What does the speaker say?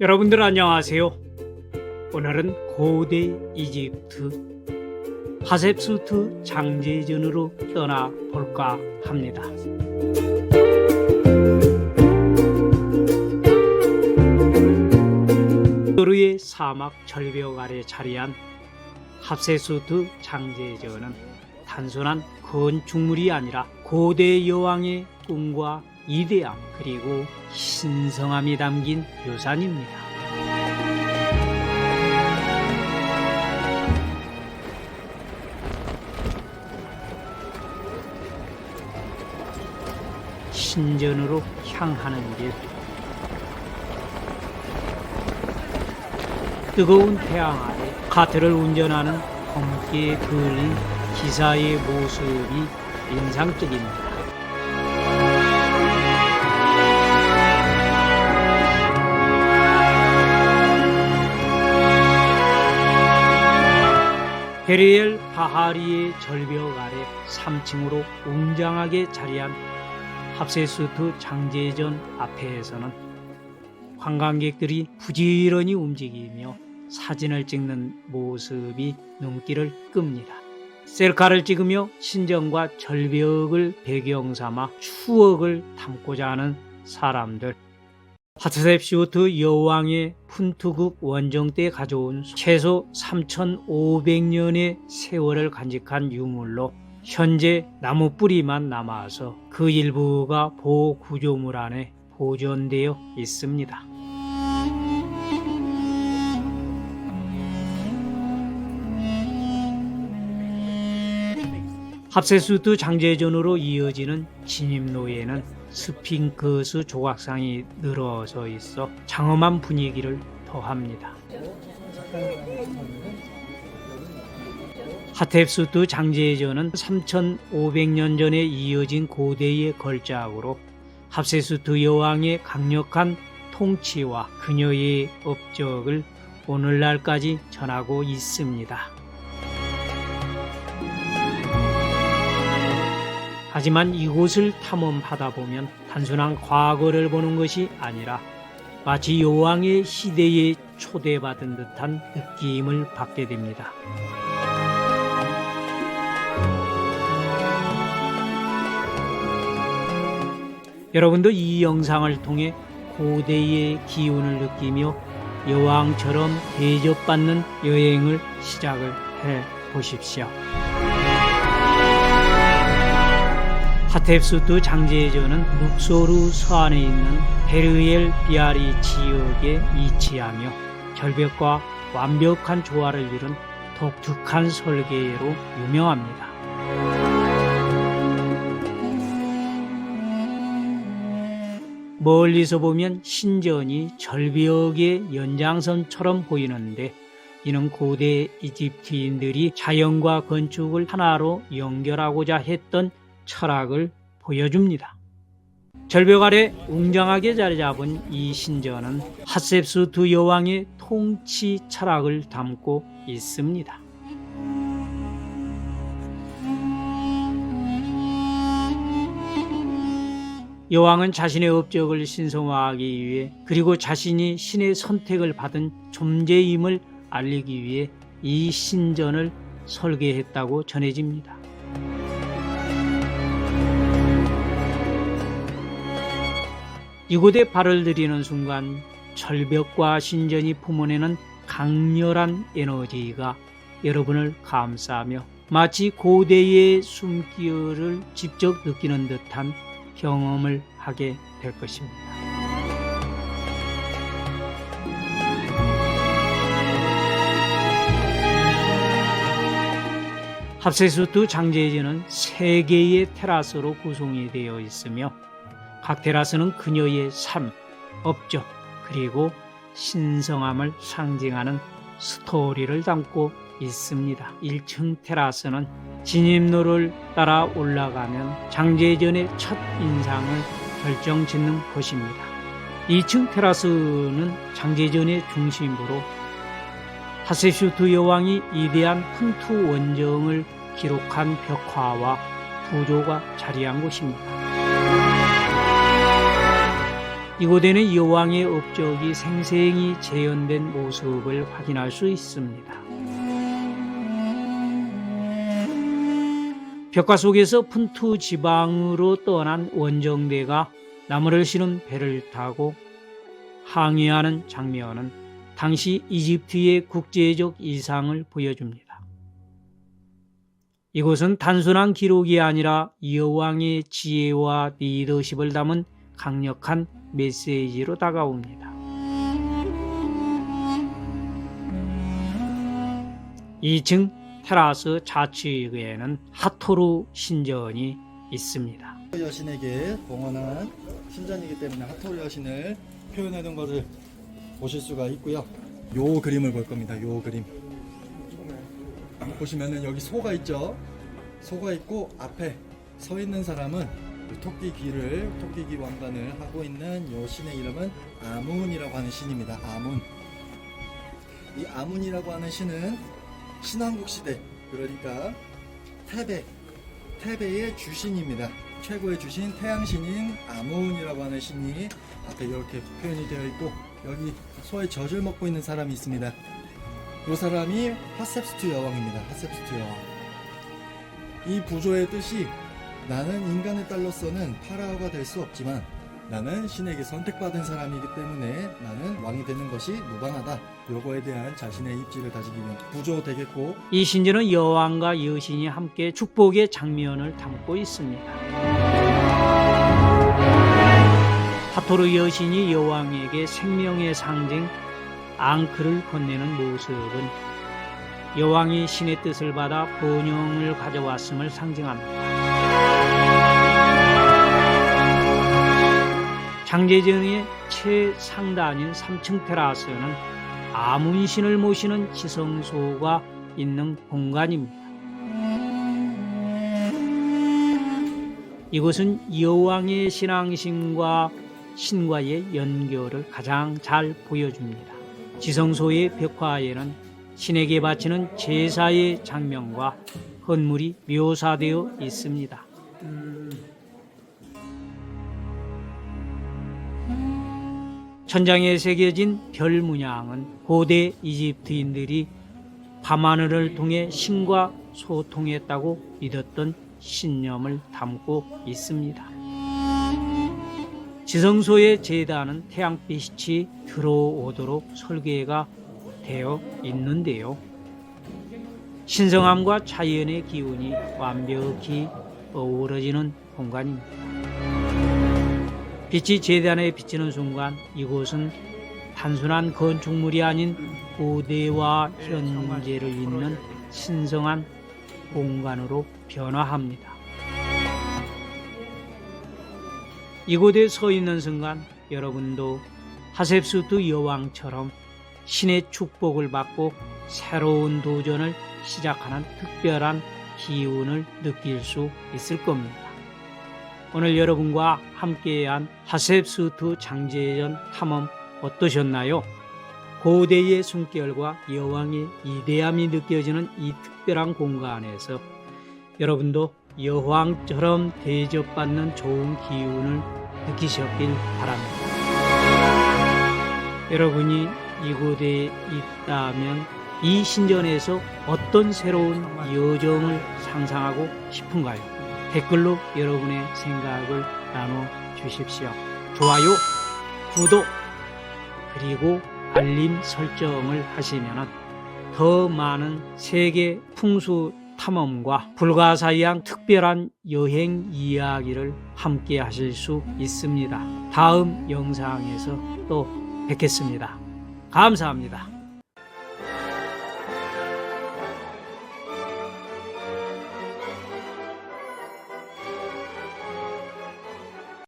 여러분들 안녕하세요. 오늘은 고대 이집트 하셉수트 장제전으로 떠나 볼까 합니다. 도르의 사막 절벽 아래 자리한 합세수트 장제전은 단순한 건축물이 아니라 고대 여왕의 꿈과 이대함 그리고 신성함이 담긴 묘산입니다. 신전으로 향하는 길 뜨거운 태양 아래 카트를 운전하는 검기에 그을린 기사의 모습이 인상적입니다. 베리엘 바하리의 절벽 아래 3층으로 웅장하게 자리한 합세수트 장제전 앞에서는 관광객들이 부지런히 움직이며 사진을 찍는 모습이 눈길을 끕니다. 셀카를 찍으며 신전과 절벽을 배경 삼아 추억을 담고자 하는 사람들. 하트셉시우트 여왕의 푼투국 원정 때 가져온 최소 3,500년의 세월을 간직한 유물로 현재 나무 뿌리만 남아서 그 일부가 보호 구조물 안에 보존되어 있습니다. 합세수트 장제전으로 이어지는 진입로에는 스핑크스 조각상이 늘어서 있어 장엄한 분위기를 더합니다. 하텝수트 장제전은 3,500년 전에 이어진 고대의 걸작으로 합세수트 여왕의 강력한 통치와 그녀의 업적을 오늘날까지 전하고 있습니다. 하지만 이곳을 탐험하다 보면 단순한 과거를 보는 것이 아니라 마치 여왕의 시대에 초대받은 듯한 느낌을 받게 됩니다. 여러분도 이 영상을 통해 고대의 기운을 느끼며 여왕처럼 대접받는 여행을 시작을 해 보십시오. 하텝수트 장제전은 룩소르 서안에 있는 베르엘 비아리 지역에 위치하며 절벽과 완벽한 조화를 이룬 독특한 설계로 유명합니다. 멀리서 보면 신전이 절벽의 연장선처럼 보이는데 이는 고대 이집트인들이 자연과 건축을 하나로 연결하고자 했던 철학을 보여줍니다. 절벽 아래 웅장하게 자리 잡은 이 신전은 하셉수트 여왕의 통치 철학을 담고 있습니다. 여왕은 자신의 업적을 신성화하기 위해 그리고 자신이 신의 선택을 받은 존재임을 알리기 위해 이 신전을 설계했다고 전해집니다. 이곳에 발을 들이는 순간 절벽과 신전이 품어내는 강렬한 에너지가 여러분을 감싸며 마치 고대의 숨결을 직접 느끼는 듯한 경험을 하게 될 것입니다. 합세수트 장제지는 세 개의 테라스로 구성이 되어 있으며 각 테라스는 그녀의 삶, 업적, 그리고 신성함을 상징하는 스토리를 담고 있습니다. 1층 테라스는 진입로를 따라 올라가면 장제전의 첫 인상을 결정 짓는 곳입니다. 2층 테라스는 장제전의 중심부로 하세슈트 여왕이 이대한 훈투 원정을 기록한 벽화와 부조가 자리한 곳입니다. 이곳에는 여왕의 업적이 생생히 재현된 모습을 확인할 수 있습니다. 벽화 속에서 푼투 지방으로 떠난 원정대가 나무를 실은 배를 타고 항해하는 장면은 당시 이집트의 국제적 이상을 보여줍니다. 이곳은 단순한 기록이 아니라 여왕의 지혜와 리더십을 담은 강력한 메시지로 다가옵니다. 2층 테라스 좌측에는 하토루 신전이 있습니다. 여신에게 봉헌한 신전이기 때문에 하토르 여신을 표현해 놓은 것을 보실 수가 있고요. 요 그림을 볼 겁니다. 요 그림. 보시면은 여기 소가 있죠. 소가 있고 앞에 서 있는 사람은 이 토끼 귀를 토끼 귀 왕관을 하고 있는 요 신의 이름은 아문이라고 하는 신입니다. 아문. 이 아문이라고 하는 신은 신왕국 시대 그러니까 태백 태베의 주신입니다. 최고의 주신 태양신인 아문이라고 하는 신이 앞에 이렇게 표현이 되어 있고 여기 소의 젖을 먹고 있는 사람이 있습니다. 이 사람이 하셉스투 여왕입니다. 하셉스투 여왕. 이 부조의 뜻이 나는 인간의 딸로서는 파라오가 될 수 없지만 나는 신에게 선택받은 사람이기 때문에 나는 왕이 되는 것이 무방하다. 요거에 대한 자신의 입지를 다지기 위한 부조 되겠고 이 신전은 여왕과 여신이 함께 축복의 장면을 담고 있습니다. 하토르 여신이 여왕에게 생명의 상징 앙크를 건네는 모습은 여왕이 신의 뜻을 받아 번영을 가져왔음을 상징합니다. 장제전의 최상단인 3층 테라스는 아문신을 모시는 지성소가 있는 공간입니다. 이곳은 여왕의 신앙심과 신과의 연결을 가장 잘 보여줍니다. 지성소의 벽화에는 신에게 바치는 제사의 장면과 헌물이 묘사되어 있습니다. 천장에 새겨진 별 문양은 고대 이집트인들이 밤하늘을 통해 신과 소통했다고 믿었던 신념을 담고 있습니다. 지성소의 제단은 태양빛이 들어오도록 설계가 되어 있는데요. 신성함과 자연의 기운이 완벽히 어우러지는 공간입니다. 빛이 제단에 비치는 순간 이곳은 단순한 건축물이 아닌 고대와 현재를 잇는 신성한 공간으로 변화합니다. 이곳에 서 있는 순간 여러분도 하셉수트 여왕처럼 신의 축복을 받고 새로운 도전을 시작하는 특별한 기운을 느낄 수 있을 겁니다. 오늘 여러분과 함께한 하셉수트 장제전 탐험 어떠셨나요? 고대의 숨결과 여왕의 이대함이 느껴지는 이 특별한 공간에서 여러분도 여왕처럼 대접받는 좋은 기운을 느끼셨길 바랍니다. 여러분이 이곳에 있다면 이 신전에서 어떤 새로운 여정을 상상하고 싶은가요? 댓글로 여러분의 생각을 나눠 주십시오. 좋아요, 구독, 그리고 알림 설정을 하시면 더 많은 세계 풍수 탐험과 불가사의한 특별한 여행 이야기를 함께 하실 수 있습니다. 다음 영상에서 또 뵙겠습니다. 감사합니다.